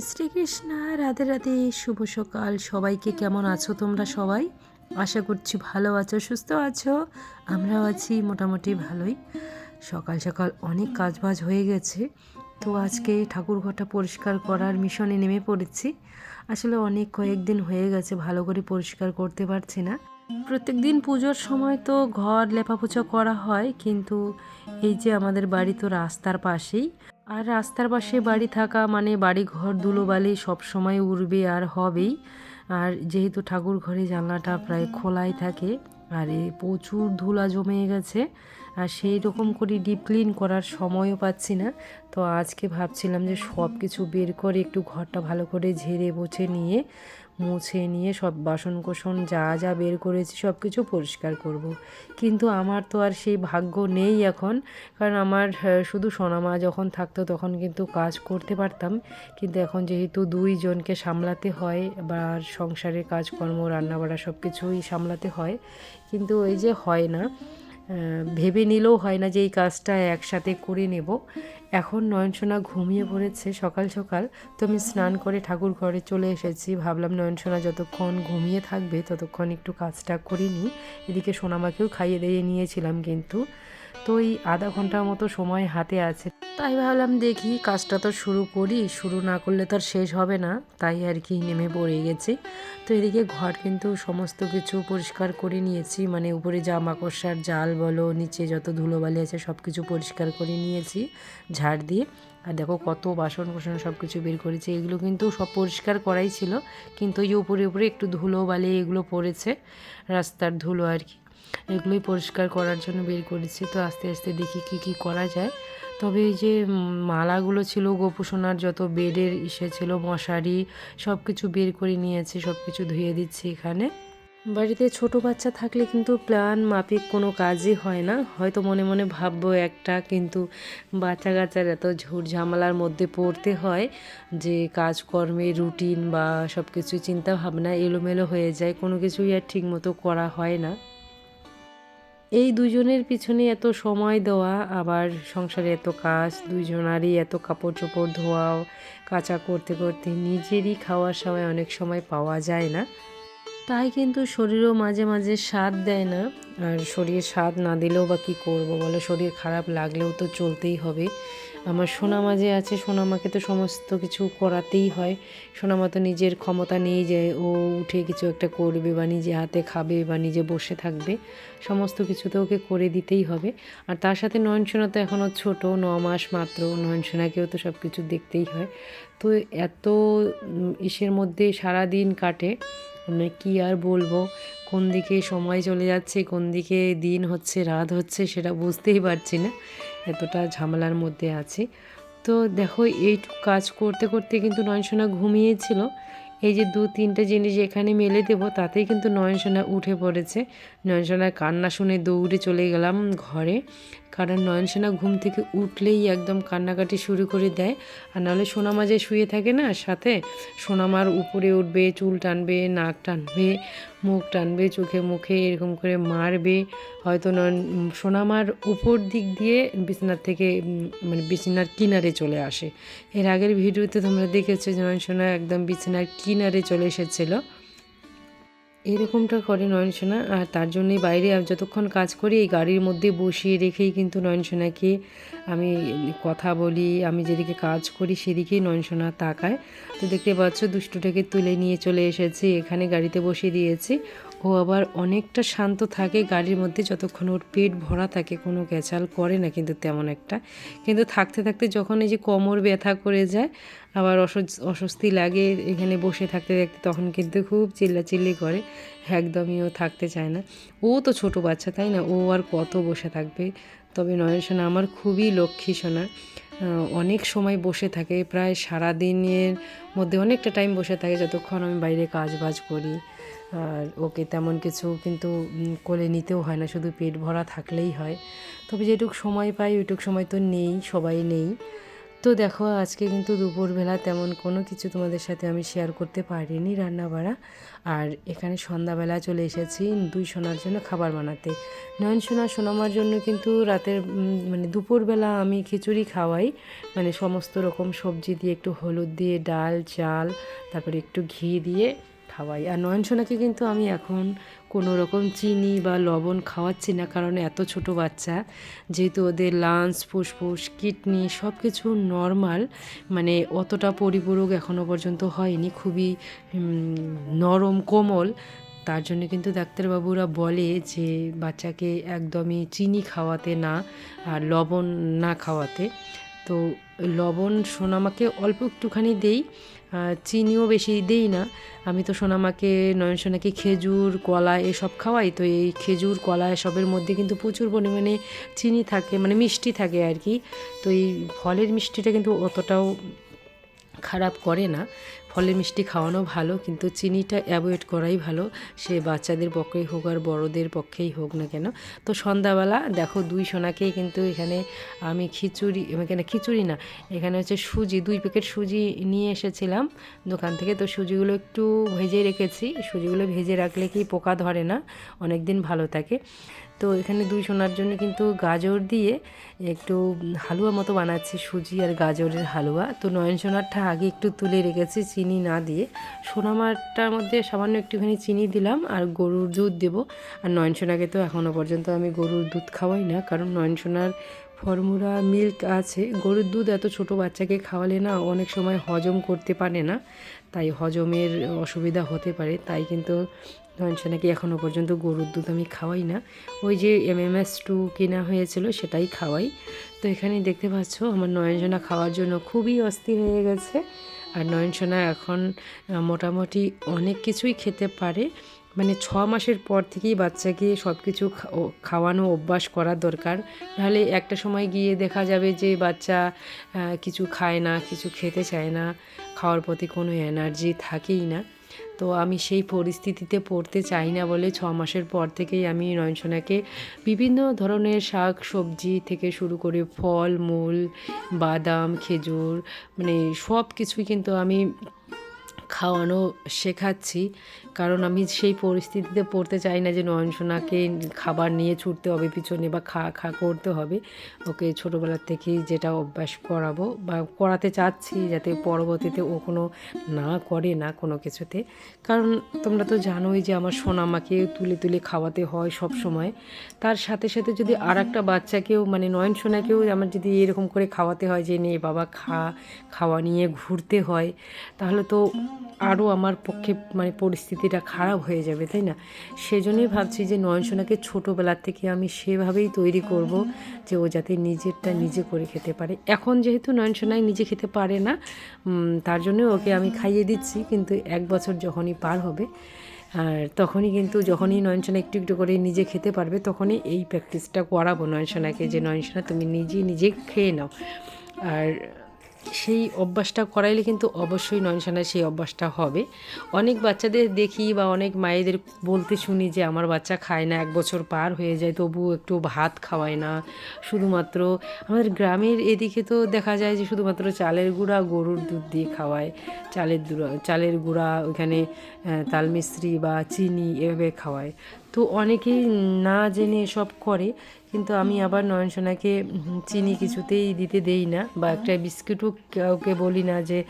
জয় শ্রীকৃষ্ণ রাধে রাধে, শুভ সকাল। সবাইকে কেমন আছো তোমরা সবাই? আশা করছি ভালো আছো, সুস্থ আছো। আমরাও আছি মোটামুটি ভালোই। সকাল সকাল অনেক কাজবাজ হয়ে গেছে। তো আজকে ঠাকুরঘরটা পরিষ্কার করার মিশনে নেমে পড়েছি। আসলে অনেক কয়েকদিন হয়ে গেছে, ভালো করে পরিষ্কার করতে পারছি না। প্রত্যেক দিন পুজোর সময় তো ঘর লেপাপোছা করা হয়, কিন্তু এই যে আমাদের বাড়ি তো রাস্তার পাশেই আর রাস্তার পাশে বাড়ি থাকা মানে বাড়ি ঘর ধুলোবালি সবসময় উড়বে আর হবেই। আর যেহেতু ঠাকুর ঘরে জানলাটা প্রায় খোলাই থাকে, আর এই প্রচুর ধুলা জমে গেছে, আর সেই রকম করে ডিপ ক্লিন করার সময়ও পাচ্ছি না। তো আজকে ভাবছিলাম যে সব কিছু বের করে একটু ঘরটা ভালো করে ঝেড়ে মুছে নিয়ে মুছে নিয়ে সব বাসন কোসন যা যা বের করেছি সব কিছু পরিষ্কার করব। কিন্তু আমার তো আর সেই ভাগ্য নেই এখন। কারণ আমার শুধু সোনামা যখন থাকতো তখন কিন্তু কাজ করতে পারতাম। কিন্তু এখন যেহেতু দুইজনকে সামলাতে হয় বা সংসারের কাজকর্ম, রান্নাবাড়া সব কিছুই সামলাতে হয়। কিন্তু ওই যে হয় না। ভেবে নিলেও হয় না যে এই কাজটা একসাথে করে নেব। এখন নয়নসোনা ঘুমিয়ে পড়েছে সকাল সকাল। তো আমি স্নান করে ঠাকুর ঘরে চলে এসেছি। ভাবলাম নয়নসোনা যতক্ষণ ঘুমিয়ে থাকবে ততক্ষণ একটু কাজটা করে এদিকে সোনামাকেও খাইয়ে দিয়ে নিয়েছিলাম কিন্তু। তো এই আধা ঘণ্টার মতো সময় হাতে আছে। তাই ভাবলাম দেখি কাজটা তো শুরু করি, শুরু না করলে তো আর শেষ হবে না। তাই আর কি নেমে পড়ে গেছি। তো এদিকে ঘর কিন্তু সমস্ত কিছু পরিষ্কার করে নিয়েছি। মানে উপরে জামা কষার জাল বলো, নিচে যত ধুলোবালি আছে সব কিছু পরিষ্কার করে নিয়েছি ঝাড় দিয়ে। আর দেখো কত বাসন কোসন সব কিছু বের করেছে। এগুলো কিন্তু সব পরিষ্কার করাই ছিল। কিন্তু ওই উপরে উপরে একটু ধুলো বালি এগুলো পড়েছে। রাস্তার ধুলো আর কি। এগুলোই পরিষ্কার করার জন্য বের করেছি। তো আস্তে আস্তে দেখি কি কি করা যায়। তবে এই যে মালাগুলো ছিল, গোপুসোনার যত বেডের ইসে ছিল, মশারি সব কিছু বের করে নিয়েছি সব কিছু ধুয়ে দিচ্ছি এখানে। বাড়িতে ছোট বাচ্চা থাকলে কিন্তু প্ল্যান মাফিক কোনো কাজই হয় না। হয়তো মনে মনে ভাববো একটা, কিন্তু বাচ্চা কাচ্চার এত ঝুট ঝামেলার মধ্যে পড়তে হয় যে কাজকর্মে, রুটিন বা সব কিছু চিন্তা ভাবনা এলোমেলো হয়ে যায়। কোনো কিছুই আর ঠিক মতো করা হয় না। এই দুজনের পিছনে এত সময় দেওয়া, আবার সংসারে এত কাজ দুজনারই এত কাপড় চোপড় ধোয়াও, কাঁচা করতে করতে নিজেরই খাওয়ার সময় অনেক সময় পাওয়া যায় না। তাই কিন্তু শরীরও মাঝে মাঝে স্বাদ দেয় না। আর শরীর স্বাদ না দিলেও বা কী করব বলো? শরীর খারাপ লাগলেও তো চলতেই হবে। আমার সোনামা যে আছে সোনামাকে তো সমস্ত কিছু করাতেই হয়। সোনামা তো নিজের ক্ষমতা নেই যে ও উঠে কিছু একটা করবে বা নিজে হাতে খাবে বা নিজে বসে থাকবে। সমস্ত কিছু তো ওকে করে দিতেই হবে। আর তার সাথে নয়নসোনা তো এখনও ছোট, ন মাস মাত্র। নয়নসোনাকেও তো সব কিছু দেখতেই হয়। তো এত ইসের মধ্যে সারা দিন কাটে। মানে কি আর বলব? কোন দিকে সময় চলে যাচ্ছে, কোন দিকে দিন হচ্ছে, রাত হচ্ছে, সেটা বুঝতেই পারছি না। এতটা ঝামেলার মধ্যে আছি। তো দেখো এইটুকু কাজ করতে করতে কিন্তু নয়নসোনা ঘুমিয়েছিল। এই যে দু, তিনটে জিনিস এখানে মেলে দেবো, তাতেই কিন্তু নয়নসোনা উঠে পড়েছে। নয়নসোনার কান্না শুনে দৌড়ে চলে গেলাম ঘরে। কারণ নয়নসোনা ঘুম থেকে উঠলেই একদম কান্নাকাটি শুরু করে দেয়। আর নাহলে সোনামা যে শুয়ে থাকে না সাথে, সোনামার উপরে উঠবে, চুল টানবে, নাক টানবে, মুখ টানবে, চোখে মুখে এরকম করে মারবে। হয়তো নয়ন সোনামার উপর দিক দিয়ে বিছানার থেকে মানে বিছানার কিনারে চলে আসে। এর আগের ভিডিওতে তোমরা দেখেছ যে নয়নসোনা একদম বিছানার কিনারে চলে এসেছিল। এরকমটা করে নয়নসোনা, আর তার জন্যই বাইরে যতক্ষণ কাজ করি এই গাড়ির মধ্যে বসিয়ে রেখেই কিন্তু নয়নসোনাকে আমি কথা বলি, আমি যেদিকে কাজ করি সেদিকেই নয়নসোনা তাকায়। তো দেখতে পাচ্ছ দুষ্টুটাকে তুলে নিয়ে চলে এসেছি, এখানে গাড়িতে বসিয়ে দিয়েছি। ও আবার অনেকটা শান্ত থাকে গাড়ির মধ্যে যতক্ষণ ওর পেট ভরা থাকে, কোনো ক্যাচাল করে না কিন্তু তেমন একটা। কিন্তু থাকতে থাকতে যখন এই যে কোমর ব্যথা করে যায়, আবার অস্বস- অস্বস্তি লাগে এখানে বসে থাকতে থাকতে, তখন কিন্তু খুব চিল্লাচিল্লি করে, একদমই ও থাকতে চায় না। ও তো ছোট বাচ্চা, তাই না? ও আর কত বসে থাকবে? তবে নয়ন সোনা আমার খুবই লক্ষ্মী সোনা। অনেক সময় বসে থাকে, প্রায় সারা দিনের মধ্যে অনেকটা টাইম বসে থাকে, যতক্ষণ আমি বাইরে কাজ বাজ করি। আর ওকে তেমন কিছু কিন্তু কোলে নিতেও হয় না, শুধু পেট ভরা থাকলেই হয়। তবে যেটুক সময় পাই ওইটুক সময় তো নেই, সবাই নেই। তো দেখো, আজকে কিন্তু দুপুরবেলা তেমন কোনো কিছু তোমাদের সাথে আমি শেয়ার করতে পারিনি রান্না বাড়া আর এখানে সন্ধ্যাবেলা চলে এসেছি দুই সোনার জন্য খাবার বানাতে। নয়ন সোনা, সোনামার জন্য কিন্তু রাতের মানে দুপুরবেলা আমি খিচুড়ি খাওয়াই। মানে সমস্ত রকম সবজি দিয়ে একটু হলুদ দিয়ে ডাল, চাল, তারপরে একটু ঘি দিয়ে খাওয়াই। আর নয়ন সোনাকে কিন্তু আমি এখন কোনো রকম চিনি বা লবণ খাওয়াচ্ছি না, কারণ এত ছোট বাচ্চা। যেহেতু ওদের লাঞ্চ ফুসফুস, কিডনি সব কিছু নর্মাল মানে অতটা পরিপূরক এখনও পর্যন্ত হয়নি, খুবই নরম, কোমল। তার জন্য কিন্তু ডাক্তারবাবুরা বলে যে বাচ্চাকে একদমই চিনি খাওয়াতে না আর লবণ না খাওয়াতে। তো লবণ সোনামাকে অল্প একটুখানি দেই চিনিও বেশি দেই না। আমি তো সোনামাকে নয়ন সোনাকে খেজুর, কলা এসব খাওয়াই, তো এই খেজুর, কলা এসবের মধ্যে কিন্তু প্রচুর পরিমাণে চিনি থাকে মানে মিষ্টি থাকে আর কি। তো এই ফলের মিষ্টিটা কিন্তু অতটাও খারাপ করে না। ফলের মিষ্টি খাওয়ানো ভালো, কিন্তু চিনিটা অ্যাভয়েড করাই ভালো। সে বাচ্চাদের পক্ষেই হোক আর বড়দের পক্ষেই হোক না কেন। তো সন্ধ্যাবেলা দেখো দুই সোনাকেই কিন্তু এখানে আমি খিচুড়ি, এখানে খিচুড়ি না, এখানে হচ্ছে সুজি, দুই প্যাকেট সুজি নিয়ে এসেছিলাম দোকান থেকে। তো সুজিগুলো একটু ভেজে রেখেছি। সুজিগুলো ভেজে রাখলে কি পোকা ধরে না? অনেক দিন ভালো থাকে। তো এখানে দুই সোনার জন্য কিন্তু গাজর দিয়ে একটু হালুয়া মতো বানাচ্ছি, সুজি আর গাজরের হালুয়া। তো নয়ন সোনারটা আগে একটু তুলে রেখেছি চিনি না দিয়ে। সোনামারটার মধ্যে সামান্য একটুখানি চিনি দিলাম আর গরুর দুধ দেবো। আর নয়ন সোনাকে তো এখনও পর্যন্ত আমি গরুর দুধ খাওয়াই না, কারণ নয়ন সোনার ফর্মুলা মিল্ক আছে। গরুর দুধ এত ছোট বাচ্চাকে খাওয়ালে না অনেক সময় হজম করতে পারে না। তাই হজমের অসুবিধা হতে পারে। তাই কিন্তু নয়নসোনাকে এখনও পর্যন্ত গরুর দুধ আমি খাওয়াই না। ওই যে এমএমএস টু কেনা হয়েছিল সেটাই খাওয়াই। তো এখানে দেখতে পাচ্ছ, আমার নয়নসোনা খাওয়ার জন্য খুবই অস্থির হয়ে গেছে। আর নয়নসোনা এখন মোটামুটি অনেক কিছুই খেতে পারে। মানে ছ মাসের পর থেকেই বাচ্চাকে সব কিছু খাওয়ানো, অভ্যাস করার দরকার। নাহলে একটা সময় গিয়ে দেখা যাবে যে বাচ্চা কিছু খায় না, কিছু খেতে চায় না, খাওয়ার প্রতি কোনো এনার্জি থাকেই না। তো আমি সেই পরিস্থিতিতে পড়তে চাই না বলে ছ মাসের পর থেকেই আমি নয়নসোনাকে বিভিন্ন ধরনের শাক, সবজি থেকে শুরু করে ফল, মূল, বাদাম, খেজুর মানে সব কিছুই কিন্তু আমি খাওয়ানো শেখাচ্ছি। কারণ আমি সেই পরিস্থিতিতে পড়তে চাই না যে নয়নসোনাকে খাবার নিয়ে ছুটতে হবে, পিছনে বা খা খা করতে হবে। ওকে ছোটোবেলার থেকেই যেটা অভ্যাস করাবো বা করাতে চাচ্ছি যাতে পরবর্তীতে ও কোনো না করে না কোনো কিছুতে। কারণ তোমরা তো জানোই যে আমার সোনা সোনামাকে তুলে তুলে খাওয়াতে হয় সব সময়। তার সাথে সাথে যদি আর একটা বাচ্চাকেও মানে নয়ন সোনাকেও আমার যদি এরকম করে খাওয়াতে হয় যে, নে বাবা খা, খাওয়া নিয়ে ঘুরতে হয়, তাহলে তো আরও আমার পক্ষে মানে পরিস্থিতিটা খারাপ হয়ে যাবে, তাই না? সেজন্যই ভাবছি যে নয়নসোনাকে ছোটোবেলার থেকে আমি সেভাবেই তৈরি করব যে ও যাতে নিজেরটা নিজে করে খেতে পারে। এখন যেহেতু নয়ন সোনাই নিজে খেতে পারে না তার জন্য ওকে আমি খাইয়ে দিচ্ছি, কিন্তু এক বছর যখনই পার হবে, আর তখনই কিন্তু যখনই নয়নসোনা একটু একটু করে নিজে খেতে পারবে, তখনই এই প্র্যাকটিসটা করাবো নয়নসোনাকে যে, নয়নসোনা, তুমি নিজে নিজে খেয়ে নাও। আর সেই অভ্যাসটা করাইলে কিন্তু অবশ্যই নয়নসোনার সেই অভ্যাসটা হবে। অনেক বাচ্চাদের দেখি বা অনেক মায়েদের বলতে শুনি যে, আমার বাচ্চা খায় না, এক বছর পার হয়ে যায় তবু একটু ভাত খাওয়ায় না। শুধুমাত্র আমাদের গ্রামের এদিকে তো দেখা যায় যে, শুধুমাত্র চালের গুঁড়া গরুর দুধ দিয়ে খাওয়ায়। চালের গুঁড়া চালের গুঁড়া ওইখানে তালমিস্ত্রি বা চিনি এভাবে খাওয়ায়। তো অনেকেই না জেনে এসব করে, কিন্তু আমি আবার নয়নসোনাকে চিনি কিছুতেই দিতে দেই না, বা একটা বিস্কুটও কাউকে বলি না যে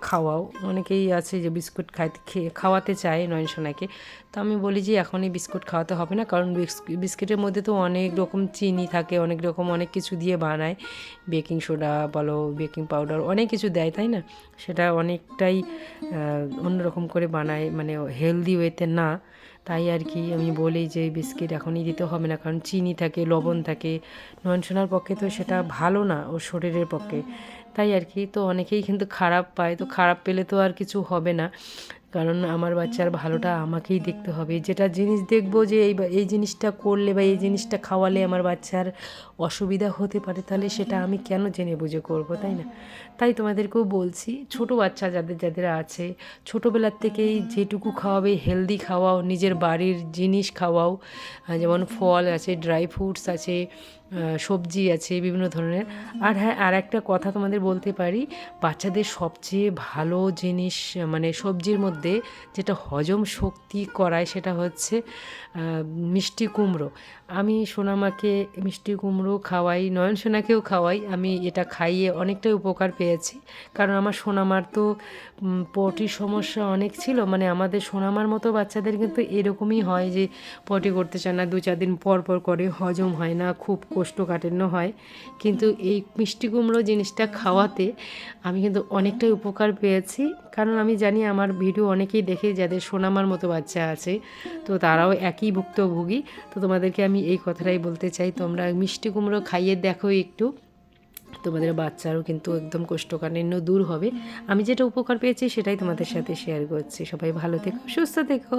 খাওয়াও। অনেকেই আছে যে বিস্কুট খাইতে, খেয়ে, খাওয়াতে চায় নয়নসোনাকে। তো আমি বলি যে, এখনই বিস্কুট খাওয়াতে হবে না। কারণ বিস্ক- বিস্কিটের মধ্যে তো অনেক রকম চিনি থাকে, অনেক রকম অনেক কিছু দিয়ে বানায়। বেকিং সোডা বলো, বেকিং পাউডার অনেক কিছু দেয়, তাই না? সেটা অনেকটাই অন্যরকম করে বানায় মানে হেলদি ওয়েতে না। তাই আর কি আমি বলি যে বিস্কিট এখনই দিতে হবে না, কারণ চিনি থাকে, লবণ থাকে। নয়নসোনার পক্ষে তো সেটা ভালো না, ওর শরীরের পক্ষে। তাই আর কি, তো অনেকেই কিন্তু খারাপ পায়, তো খারাপ পেলে তো আর কিছু হবে না। কারণ আমার বাচ্চার ভালোটা আমাকেই দেখতে হবে। যেটা জিনিস দেখব যে এই এই জিনিসটা করলে বা এই জিনিসটা খাওয়ালে আমার বাচ্চার অসুবিধা হতে পারে, তাহলে সেটা আমি কেন জেনে বুঝে করব, তাই না? তাই তোমাদেরকেও বলছি, ছোট বাচ্চা যাদের যাদের আছে, ছোটোবেলার থেকেই যেটুকু খাওয়াবে হেলদি খাওয়াও, নিজের বাড়ির জিনিস খাওয়াও যেমন ফল আছে ড্রাই ফ্রুটস আছে সবজি আছে, বিভিন্ন ধরনের। আর হ্যাঁ আর একটা কথা তোমাদের বলতে পারি, বাচ্চাদের সবচেয়ে ভালো জিনিস মানে সবজির মধ্যে যেটা হজম শক্তি করায় সেটা হচ্ছে মিষ্টি কুমড়ো। আমি সোনামাকে মিষ্টি কুমড়ো খাওয়াই নয়ন সোনাকেও খাওয়াই। আমি এটা খাইয়ে অনেকটাই উপকার পেয়েছি। কারণ আমার সোনামার তো পটির সমস্যা অনেক ছিল। মানে আমাদের সোনামার মতো বাচ্চাদের কিন্তু এরকমই হয় যে পটি করতে চায় না দু চার দিন পর পর করে হজম হয় না, খুব কোষ্ঠকাঠিন্য হয়। কিন্তু এই মিষ্টি কুমড়ো জিনিসটা খাওয়াতে আমি কিন্তু অনেকটাই উপকার পেয়েছি। কারণ আমি জানি আমার ভিডিও অনেকেই দেখে যাদের সোনামার মতো বাচ্চা আছে, তো তারাও একই ভুক্তভোগী। তো তোমাদেরকে আমি এই কথাটাই বলতে চাই, তোমরা মিষ্টি কুমড়ো খাইয়ে দেখো একটু। তোমাদের বাচ্চারও কিন্তু একদম কোষ্ঠকাঠিন্য দূর হবে। আমি যেটা উপকার পেয়েছি সেটাই তোমাদের সাথে শেয়ার করছি। সবাই ভালো থেকো, সুস্থ থেকো।